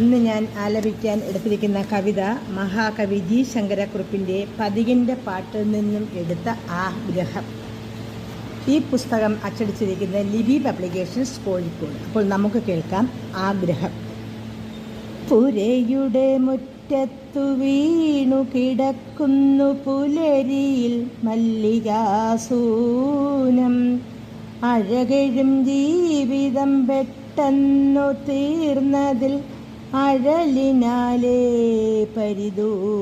ഇന്ന് ഞാൻ ആലപിക്കാൻ എടുത്തിരിക്കുന്ന കവിത മഹാകവി ജി ശങ്കരക്കുറുപ്പിന്റെ പതികിന്റെ പാട്ടിൽ നിന്നും എടുത്ത ആഗ്രഹം. ഈ പുസ്തകം അച്ചടിച്ചിരിക്കുന്ന ലിബി പബ്ലിക്കേഷൻസ് കോഴിക്കോട്. അപ്പോൾ നമുക്ക് കേൾക്കാം ആഗ്രഹം. പുരയുടെ മുറ്റത്തു വീണു കിടക്കുന്നു പുലരിയിൽ മല്ലികാസൂനം. അഴകഴും ജീവിതം പെട്ടെന്നു തീർന്നതിൽ അഴലിനാലേ പരിദൂനം.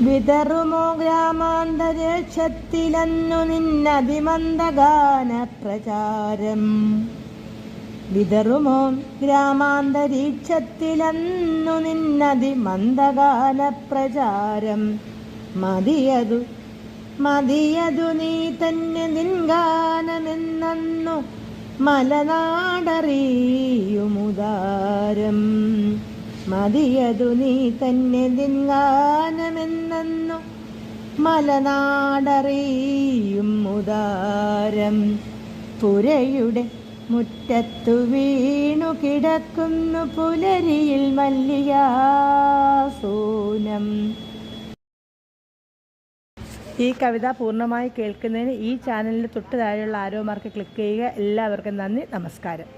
വിതറുമോ ഗ്രാമാന്തരീക്ഷത്തിലന്നു നിന്നതിമന്ദഗാന പ്രചാരം വിതറുമോ ഗ്രാമാന്തരീക്ഷത്തിലന്നു നിന്നതി മന്ദഗാന പ്രചാരം മതിയതു മതിയതു നീ തന്നെ നിൻഗാനമെന്നു മലനാടറിയുമുദാരം. മതിയതു നീ തന്നെ നിൻഗാനമെന്നു മലനാടറിയും ഉദാരം പുരയുടെ മുറ്റത്തു വീണു കിടക്കുന്നു പുലരിയിൽ മല്ലികാസൂനം ഈ കവിത പൂർണമായി കേൾക്കുന്നതിന് ഈ ചാനലിന് തൊട്ട് താഴെയുള്ള ആരോ മാർക്ക് ക്ലിക്ക് ചെയ്യുക. എല്ലാവർക്കും നന്ദി. നമസ്കാരം.